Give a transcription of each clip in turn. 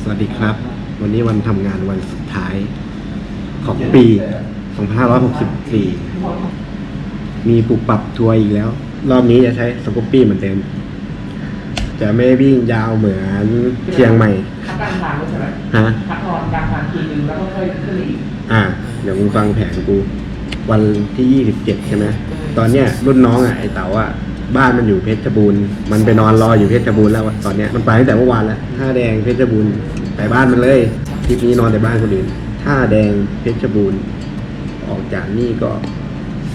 สวัสดีครับ วันนี้วันทำงานวันสุดท้ายของปี 2564 มีปรับปรับทัวร์อีกแล้ว รอบนี้จะใช้สกูปปี้เหมือนเดิม จะไม่วิ่งยาวเหมือนเชียงใหม่พักกลางทางด้วยใช่ไหมฮะพักนอนกลางทางทีนึงแล้วก็ค่อยขึ้นอีก อ่า เดี๋ยวมึงฟังแผนกู วันที่ 27 ใช่ไหม ตอนเนี้ยรุ่นน้องอะไอเต๋าอะ บ้านมันอยู่เพชรบูรณ์มันไปนอนรออยู่เพชรบูรณ์แล้วตอนเนี้ยมันไปตั้งแต่เมื่อวานแล้วท่าแดงเพชรบูรณ์ไปบ้านมันเลยทริปนี้นอนแต่บ้านคนอื่นท่าแดงเพชรบูรณ์ออกจากนี่ก็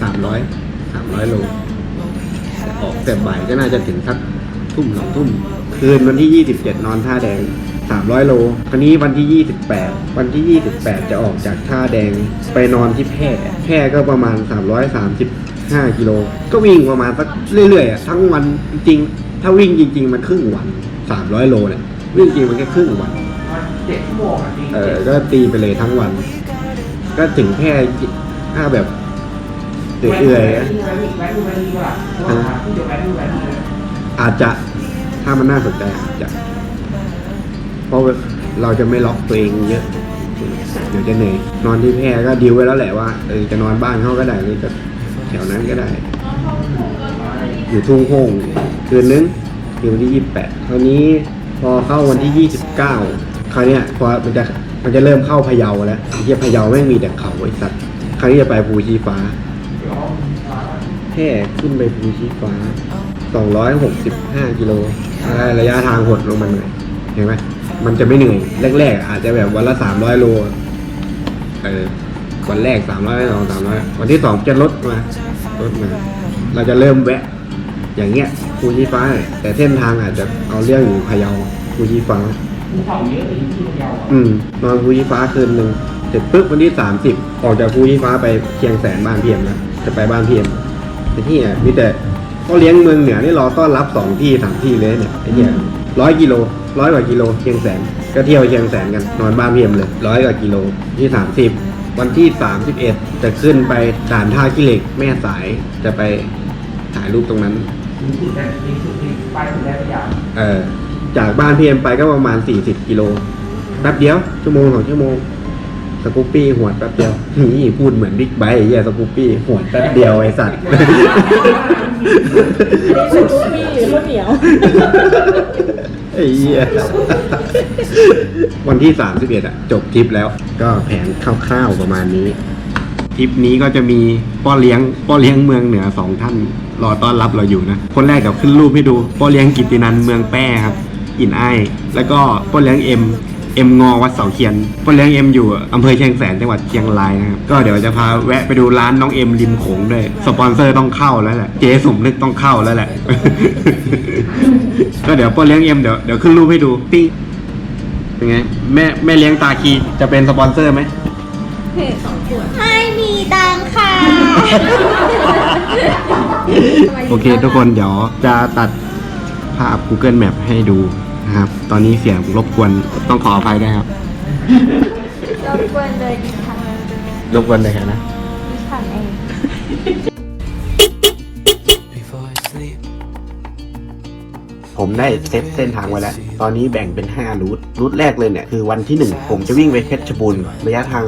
300 300โลออกแต่บ่ายก็น่าจะถึงสักทุ่มสองทุ่มคืนวันที่ 27 นอนท่าแดง 300 โลคราวนี้วันที่ 28 วันที่ 28 จะออกจากท่าแดงไปนอนที่แพร่แพร่ก็ประมาณ 335กิโลก็วิ่งประมาณสักเรื่อยๆอะทั้งวันจริงๆถ้าวิ่งจริง ๆ มันครึ่งวัน300โลเนี่ยวิ่งจริงมันแค่ครึ่งวันมันเจ็ดชั่วโมงอะจริงเออก็ตีไปเลยทั้งวัน ก็ถึงแพร่ถ้าแบบเอื่อยๆอะแวะดูแวะดูแวะดูว่าเพราะว่าที่เดี๋ยวแวะดูแวะดูอาจจะถ้ามันน่าสนใจอาจจะเพราะเราจะไม่ล็อกตัวเองเยอะเดี๋ยวจะเหนื่อยนอนที่แพร่ก็ดีลไว้แล้วแหละว่าเออจะนอนบ้านเขาก็ได้หรือจะแถวนั้นก็ได้ อยู่ทุ่งโฮงคืนนึงคือวันที่ยี่สิบแปดคราวนี้พอเข้าวันที่ยี่สิบเก้าคราวเนี้ยพอมันจะมันจะเริ่มเข้าพะเยาแล้วเหี้ยพะเยาแม่งมีแต่เขาไอ้สัตว์คราวนี้จะไปภูชีฟ้าแพร่ขึ้นไปภูชีฟ้า265กิโลอะไรระยะทางหดลงมาหน่อยเห็นไหมมันจะไม่เหนื่อย แรก ๆ อาจจะแบบวันละ300โลเออ วันแรก300สอง300วันที่สองจะลดมาลดมา เราจะเริ่มแวะ อย่างเงี้ยภูชีฟ้า แต่เส้นทางอาจจะเอาเรื่องอยู่พะเยาภูชีฟ้าภูเขาเยอะเลยที่พะเยาอืมนอนภูชีฟ้าคืนหนึ่งเสร็จปุ๊บวันที่สามสิบออกจากภูชีฟ้าไปเชียงแสนบ้านเพียมนะจะไปบ้านเพียมไอ้ที่อะมีแต่ก็เลี้ยงเมืองเหนือนี่รอต้อนรับสองที่สามที่เลยเนี่ยไอ้เนี่ยร้อยกิโลร้อยกว่ากิโลเชียงแสนก็เที่ยวเชียงแสนกันนอนบ้านเพียมเลยร้อยกว่ากิโลที่สามสิบ วันที่สามสิบเอ็ดจะขึ้นไปด่านท่าขี้เหล็กแม่สายจะไปถ่ายรูปตรงนั้นถึงสุดแดนถึงสุดที่ไปถึงแดนพะเยาเออจากบ้านพีเอ็มไปก็ประมาณ 40 กิโลแป๊บเดียว ชั่วโมงสองชั่วโมงสกูปปี้หวดแป๊บเดียวนี่พูดเหมือนบิ๊กไบค์ไอ้เหี้ยสกูปปี้หวดแป๊บเดียวไอ้สัตว์สกูปปี้ข้าวเหนียว ไอ้เหี้ยวันที่ 31 อะ จบทริปแล้ว ก็แผนคร่าวๆประมาณนี้ทริปนี้ก็จะมีพ่อเลี้ยงพ่อเลี้ยงเมืองเหนือสองท่านรอต้อนรับเราอยู่นะ คนแรกเดี๋ยวขึ้นรูปให้ดูพ่อเลี้ยงกิตินันเมืองแป้ครับ อินไอแล้วก็พ่อเลี้ยงเอ็ม เอ็มงอวัดเสาเคียนพ่อเลี้ยงเอ็มอยู่อำเภอเชียงแสนจังหวัดเชียงรายนะครับก็เดี๋ยวจะพาแวะไปดูร้านน้องเอ็มริมโขงด้วยสปอนเซอร์ต้องเข้าแล้วแหละเจ๊สมนึกต้องเข้าแล้วแหละ ก็เดี๋ยวพ่อเลี้ยงเอ็มเดี๋ยวเดี๋ยวขึ้นรูปให้ดูปิ้งเป็นไงแม่แม่เลี้ยงตาคีจะเป็นสปอนเซอร์ไหมไม่มีตังค่ะ โอเคทุกคนเดี๋ยวจะตัดภาพ Google Map ให้ดู นะครับ ตอนนี้เสียงรบกวนต้องขออภัยด้วยครับ รบกวนเลยดิฉันรบกวนเลยครับนะดิฉันเอง ผมได้เซตเส้นทางไว้แล้ว ตอนนี้แบ่งเป็น 5 รูท รูทแรกเลยเนี่ย คือวันที่ 1 ผมจะวิ่งไปเพชรบูรณ์ระยะทาง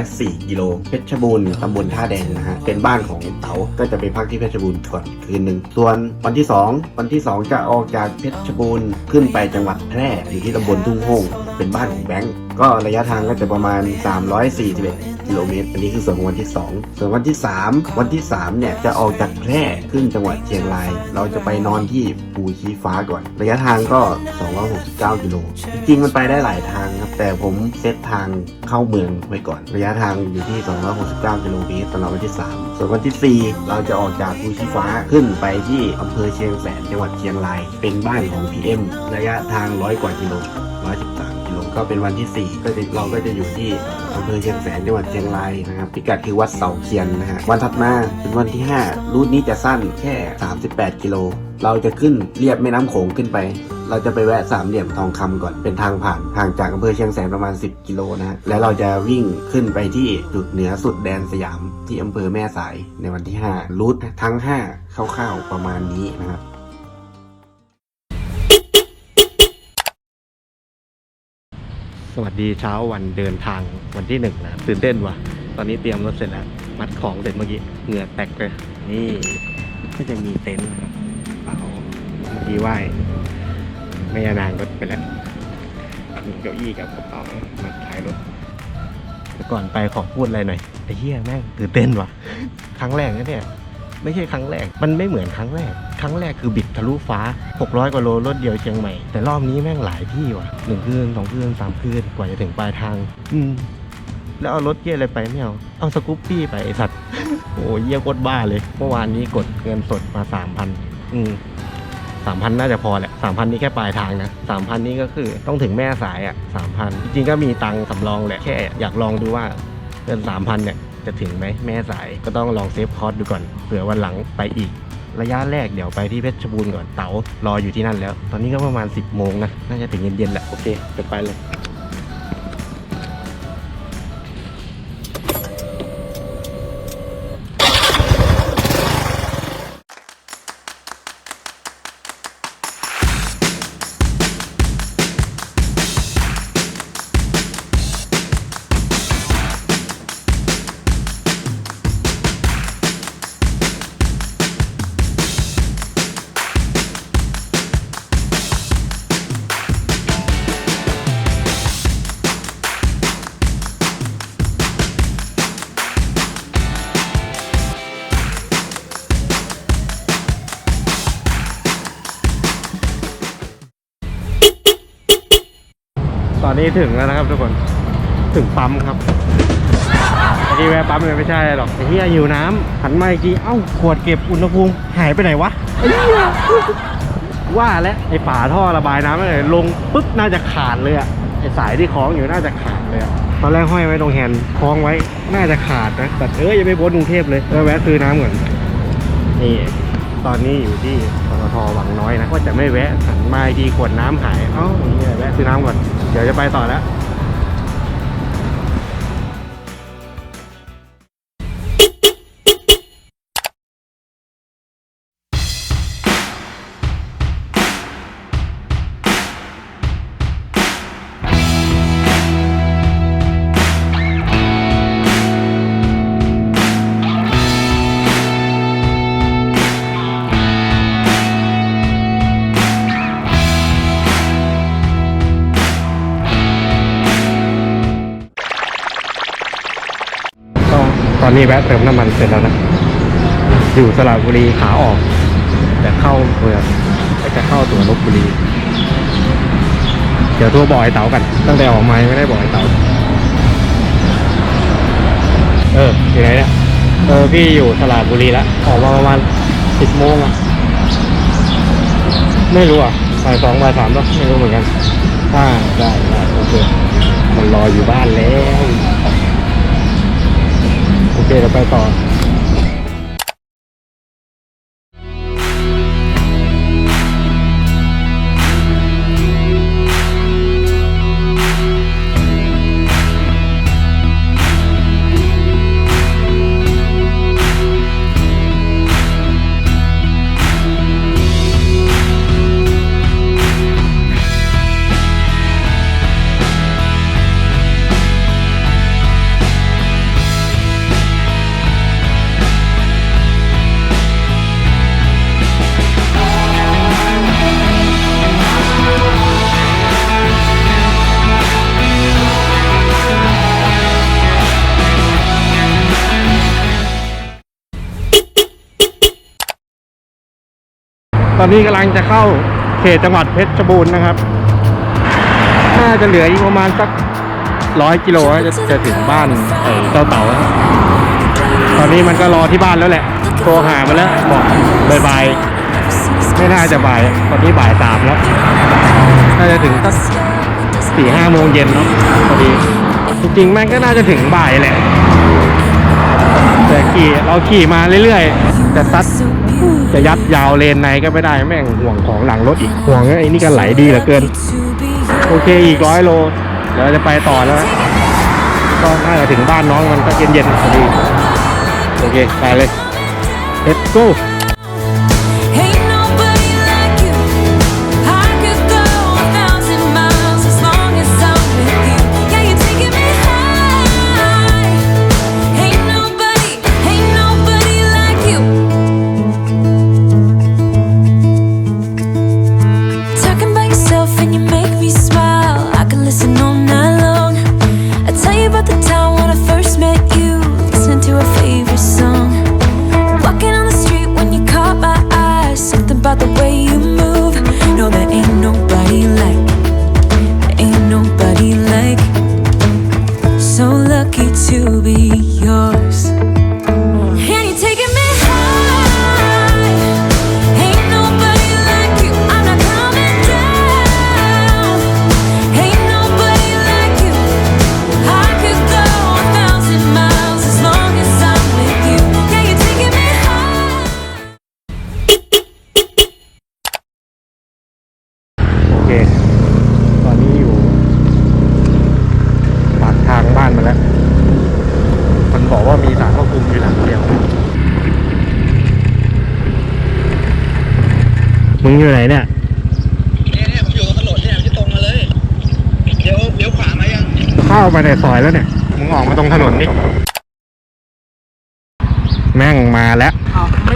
304 กิโล เพชรบูรณ์ตำบลท่าแดงนะฮะ เป็นบ้านของเต๋าก็จะไปพักที่เพชรบูรณ์ก่อนคืนหนึ่ง ส่วนวันที่ 2 วันที่ 2 จะออกจากเพชรบูรณ์ขึ้นไปจังหวัดแพร่อยู่ที่ตำบลทุ่งโฮงเป็นบ้านของแบงก์ ก็ระยะทางก็จะประมาณ 341กิโลเมตร อันนี้คือส่วนของวันที่ 2 ส่วนวันที่ 3 วันที่ 3 เนี่ย จะออกจากแพร่ขึ้นจังหวัดเชียงราย เราจะไปนอนที่ภูชีฟ้าก่อน ระยะทางก็ 269 กิโล จริงๆ มันไปได้หลายทางครับ แต่ผมเซตทางเข้าเมืองไว้ก่อน ระยะทางอยู่ที่ 269 กิโลเมตรสำหรับวันที่ 3 ส่วนวันที่ 4 เราจะออกจากภูชีฟ้าขึ้นไปที่อำเภอเชียงแสนจังหวัดเชียงราย เป็นบ้านของ PM ระยะทางร้อยกว่ากิโล113 ก็เป็นวันที่ 4 ก็จะเราก็จะอยู่ที่อำเภอเชียงแสนจังหวัดเชียงรายนะครับพิกัดคือวัดเสาเคียนนะฮะวันถัดมาเป็นวันที่ 5 รูทนี้จะสั้นแค่ 38 กิโล เราจะขึ้นเรียบแม่น้ำโขงขึ้นไป เราจะไปแวะสามเหลี่ยมทองคำก่อนเป็นทางผ่านห่างจากอำเภอเชียงแสนประมาณ 10 กิโลนะฮะแล้วเราจะวิ่งขึ้นไปที่จุดเหนือสุดแดนสยามที่อำเภอแม่สายในวันที่5รูททั้ง 5คร่าวๆประมาณนี้นะครับ วัสดีเช้าวันเดินทางวันที่หนึ่งนะตื่นเต้นว่ะ ตอนนี้เตรียมรถเสร็จแล้ว มัดของเสร็จเมื่อกี้เหงื่อแตกเลย นี่ก็จะมีเต็นท์นะครับเป๋าเมื่อกี้ไหว้แม่ยานางรถไปแล้วมีเก้าอี้กับกระเป๋ามาท้ายรถแต่ก่อนไปขอพูดอะไรหน่อยไอ้เหี้ยแม่งตื่นเต้นว่ะ ครั้งแรกนะเนี่ย ไม่ใช่ครั้งแรก มันไม่เหมือนครั้งแรก ครั้งแรกคือบิดทะลุฟ้า 600 กว่าโลรถเดียวเชียงใหม่ แต่รอบนี้แม่งหลายที่ว่ะหนึ่งคืนสองคืนสามคืน กว่าจะถึงปลายทาง อืม แล้วเอารถเยี่ยอะไรไปไม่เอา เอาสกูปปี้ไปไอสัตว์ โอ้ยเยี่ยโคตรบ้าเลย เมื่อวานนี้กดเงินสดมาสามพัน อืมสามพันน่าจะพอแหละสามพันนี้แค่ปลายทางนะสามพันนี้ก็คือต้องถึงแม่สายอะสามพันจริงๆก็มีตังค์สำรองแหละแค่อยากลองดูว่าเกินสามพันเนี่ย จะถึงไหมแม่สายก็ต้องลองเซฟคอร์สดูก่อนเผื่อวันหลังไปอีก ระยะแรกเดี๋ยวไปที่เพชรบูรณ์ก่อนเต๋ารออยู่ที่นั่นแล้ว ตอนนี้ก็ประมาณ 10โมงนะน่าจะถึงเย็นๆแหละโอเคเดี๋ยวไปเลย อนนี้ถึงแล้วนะครับทุกคน ถึงปั๊มครับไอ้ที่แวะปั๊มเนี่ยไม่ใช่หรอกไอ้ที่หิวน้ำหันมาอีกทีเอ้าขวดเก็บอุณหภูมิหายไปไหนวะไอ้เหี้ยว่าแล้วไอ้ฝาท่อระบายน้ำอะไรลงปุ๊บน่าจะขาดเลยอะไอ้สายที่คล้องอยู่น่าจะขาดเลยอะตอนแรกห้อยไว้ตรงแฮนด์คล้องไว้น่าจะขาดนะแต่เอ้ยยังไม่พ้นกรุงเทพเลยแล้วแวะซื้อน้ำก่อนนี่ตอนนี้อยู่ที่ปตทวังน้อยนะว่าจะไม่แวะหันมาอีกทีขวดน้ำหายเอ้าเนี่ยแวะซื้อน้ำก่อน เดี๋ยวจะไปต่อแล้ว นนี้แวะเติมน้ำมันเสร็จแล้วนะ อยู่สระบุรีขาออก แต่เข้าเมืองก็จะเข้าตัวลบบุรี เดี๋ยวทัวบอกไอ้เต๋ากัน ตั้งแต่ออกมาไม่ได้บอกไอ้เต๋าเอออยู่ไหนเนี่ยเออพี่อยู่สระบุรีแล้วออกมาประมาณสิบโมงอะไม่รู้อะบ่ายสองบ่ายสามก็ไม่รู้เหมือนกันอ่าได้ได้โอเคมันรออยู่บ้านแล้ว เคเราไปต่อ ตอนนี้กำลังจะเข้าเขตจังหวัดเพชรบูรณ์นะครับ น่าจะเหลืออีกประมาณสักร้อยกิโลจะจะถึงบ้านไอ้เจ้าเต่าตอนนี้มันก็รอที่บ้านแล้วแหละ โทรหามาแล้วบอกบายบายไม่น่าจะบ่ายตอนนี้บ่ายสามแล้ว น่าจะถึงสักสี่ห้าโมงเย็นเนาะพอดี จริงๆแม่งก็น่าจะถึงบ่ายแหละ แต่ขี่เราขี่มาเรื่อยๆ แต่ตัดจะยัดยาวเลนในก็ไม่ได้แม่งห่วงของหลังรถอีกห่วงไอ้นี่ก็ไหลดีเหลือเกิน โอเคอีกร้อยโลเดี๋ยวเราจะไปต่อแล้ว ก็น่าจะถึงบ้านน้องมันก็เย็นๆพอดีโอเคไปเลย let's go มึงอยู่ไหนเนี่ยเนี่ยเนี่ยผมอยู่กับถนนเนี่ยที่ตรงมาเลยเดี๋ยวเลี้ยวขวามายังเข้ามาในซอยแล้วเนี่ย มึงออกมาตรงถนนนี่แม่งมาแล้ว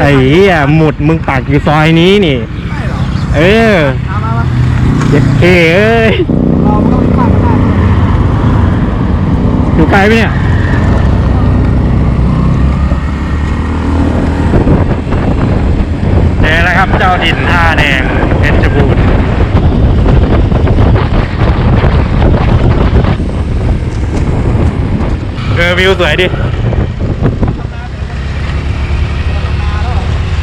ไอ้เหี้ยหมุดมึงปากอยู่ซอยนี้นี่เออเจ็ดเคเอ้ยอยู่ไกลไหมเนี่ย เจอแล้ว ครับ เจ้าถิ่นท่าแดงเพชรบูรณ์เออวิวสวยดิ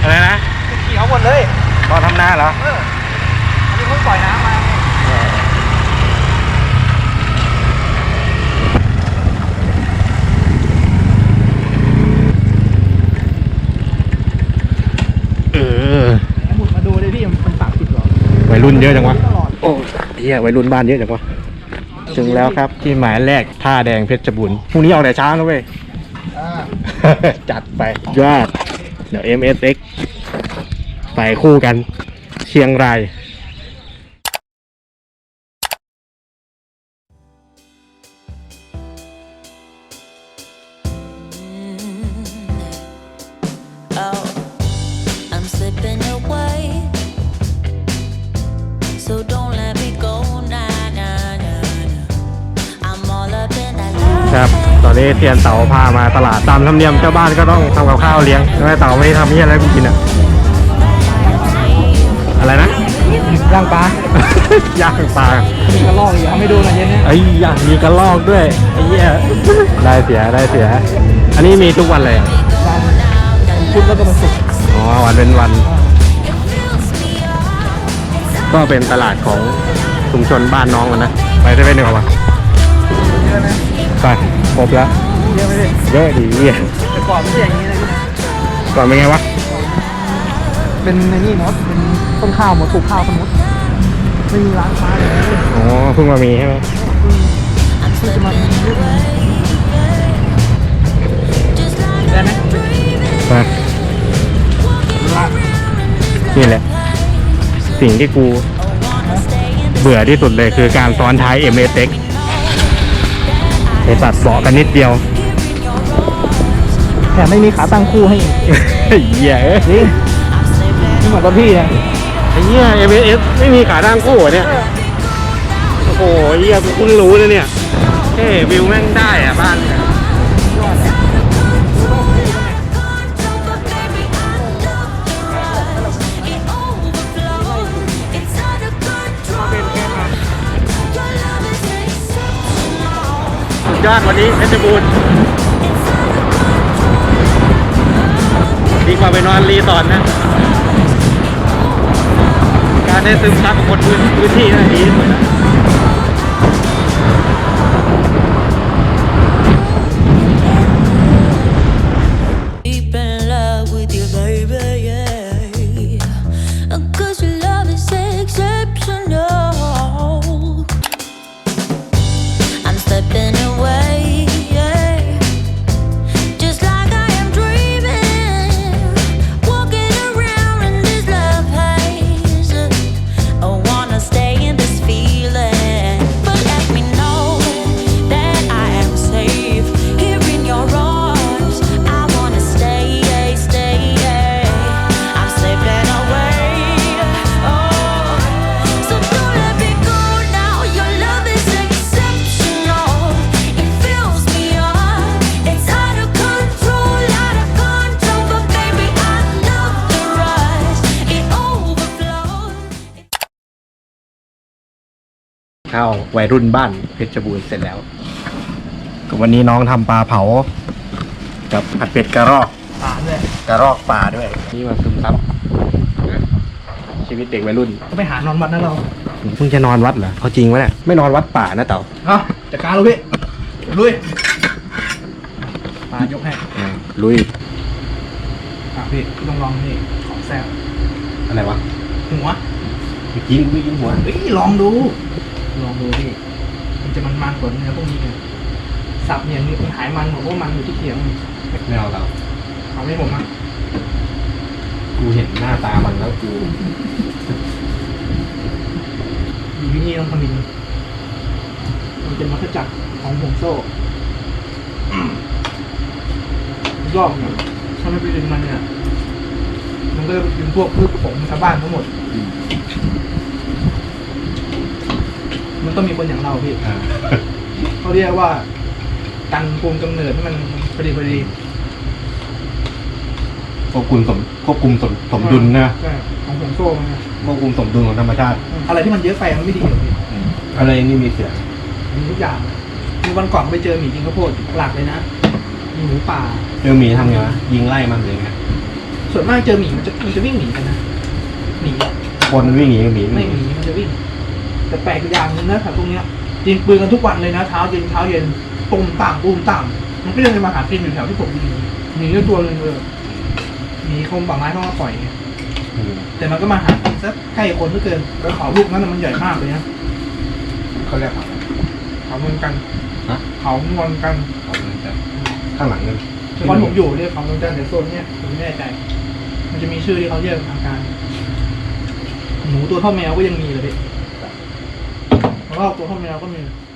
อะไรนะเขียวหมดเลยตอนทำหน้าเหรอ อันนี้เพิ่งปล่อยน้ำมา เออ หมุดมาดูเลยพี่มันสามสิบหรอ วัยรุ่นเยอะจังวะ โอ้เฮียวัยรุ่นบ้านเยอะจังวะ ถึงแล้วครับที่หมายแรกท่าแดงเพชรบุรีพรุ่งนี้ออกแต่เช้านะเว้ย จัดไปยอด เดี๋ยว MSX ไปคู่กัน เชียงราย ครับ ตอนนี้เทียนเต๋าพามาตลาดตามธรรมเนียมเจ้าบ้านก็ต้องทำกับข้าวเลี้ยงใช่ไหมเต๋าไม่ได้ทำนี่อะไรกูกินอะ อะไรนะย่างปลา ย่างปลามีกระลอกอยู่ทำให้ดูหน่อยเย็นเนี่ยไอ้ย่างมีกระลอกด้วยไอ้เหี้ยได้เสียได้เสีย อันนี้มีทุกวันเลยอะพุธแล้วก็มันสุกร์อ๋อวันเป็นวัน ก็เป็นตลาดของชุมชนบ้านน้องมันนะ ไปได้ไหมหนึ่งวะ เยอะนะไปครบแล้วเยอะไหมพี่เยอะดีเหี้ยแต่ก่อนไม่ใช่อย่างนี้นะพี่นะก่อนเป็นไงวะเป็นในนี่มดเป็นต้นข้าวหมดปลูกข้าวสมุดไม่มีร้านค้าเลยนะอ๋อเพิ่งมามีใช่ไหม I'm slipping away. Just like ได้ไหมไปนี่แหละ สิ่งที่กูเบื่อที่สุดเลยคือการซ้อนท้าย m s x ไอสั ตว์เบาะกันนิดเดียวแถมไม่มีขาตั้งคู่ให้อีกเหี้ยเอ้ยจริงไม่เหมือนกับพี่นะไอ้เหี้ย m s ไม่มีขาตั้งคู่เหรอเนี่ยโอ้โหเหี้ยกูเพิ่งรู้เลยเนี่ยเฮ้วิวแม่งได้อะบ้านเนี่ย ยอดวันนี้เพชรบูรณ์ดีกว่าไปนอนรีสอร์ทนะ การได้ซึมซับกับคนพื้นที่นะดีสุด ข้าววัยรุ่นบ้านเพชรบูรณ์เสร็จแล้ว ก็วันนี้น้องทำปลาเผา กับผัดเป็ดกระรอกตามเลยกระรอกป่าด้วย นี่มาซึมซับนะชีวิตเด็กวัยรุ่นก็ไปหานอนวัดนะเราเพิ่งจะนอนวัดเหรอเขาจริงวะเนี่ยไม่นอนวัดป่านะเต๋าเอาจัดการเลยพี่ลุยมายกให้อ่าลุยอะพี่ลองลองนี่ของแซ่บอะไรวะหัวไม่กินกูไม่กินหัวเฮ้ยลองดู ลองดูพี่มันจะมันมันกว่าเนื้อพวกนี้ไงสับเนี่ยมีคนหายมันบอกว่ามันอยู่ที่เขียงไม่เอาเราเอาให้ผมอะกูเห็นหน้าตามันแล้วกูมีวิธีต้องทำอีกมันเป็นมัธจักรของห่วงโซ่รอบเนี่ยถ้าไม่ไปดึงมันเนี่ยมันก็จะไปดึงพวกพืชผงชาวบ้านทั้งหมด มันต้องมีคนอย่างเราพี่อ่าเขาเรียกว่ากันภูมิกำเนิดให้มันพอดีพอดีควบคุมสมควบคุมสมสมดุลนะใช่ของห่วงโซ่มันนะควบคุมสมดุลของธรรมชาติอะไรที่มันเยอะไปมันไม่ดีหรอกพี่อะไรนี่มีเสียงมีทุกอย่างมีวันก่อนไปเจอหมีกินข้าวโพดหลักเลยนะมีหมูป่า เจอหมีทำไงวะยิงไล่มันหรือไงส่วนมากเจอหมีมันจะมันจะวิ่งหนีกันนะหนีอะคนวิ่งหนีหมีไม่หนีมันจะวิ่ง แต่แปลกอยู่อย่างหนึงนะแถวตรงเนี้ยยิงปืนกันทุกวันเลยนะเช้าเย็นเช้าเย็นตุ่มต่างตุ่มต่างมันก็ยังจะมาหากินอยู่แถวที่ผมยิงหนีด้วยตัวเลยเลยหนีคมป่าไม้เข้ามาปล่อยไงอืมแต่มันก็มาหากินซะใกล้คนเหลือเกินแล้วเขาลูกนั้นนะมันใหญ่มากเลยนะเขาเรียกอะไรเขาเมืองกันฮะเขาเมืองกันเขาเรียกจะข้างหลังนึงเฉพาะผมอยู่เรียกเขาเมืองกันแต่โซนเนี้ยผมไม่แน่ใจ มันจะมีชื่อที่เขาเรียกทางการหนูตัวเท่าแมวก็ยังมีเลย พี่แล้วก็ตัวเท่าแมวก็มีอ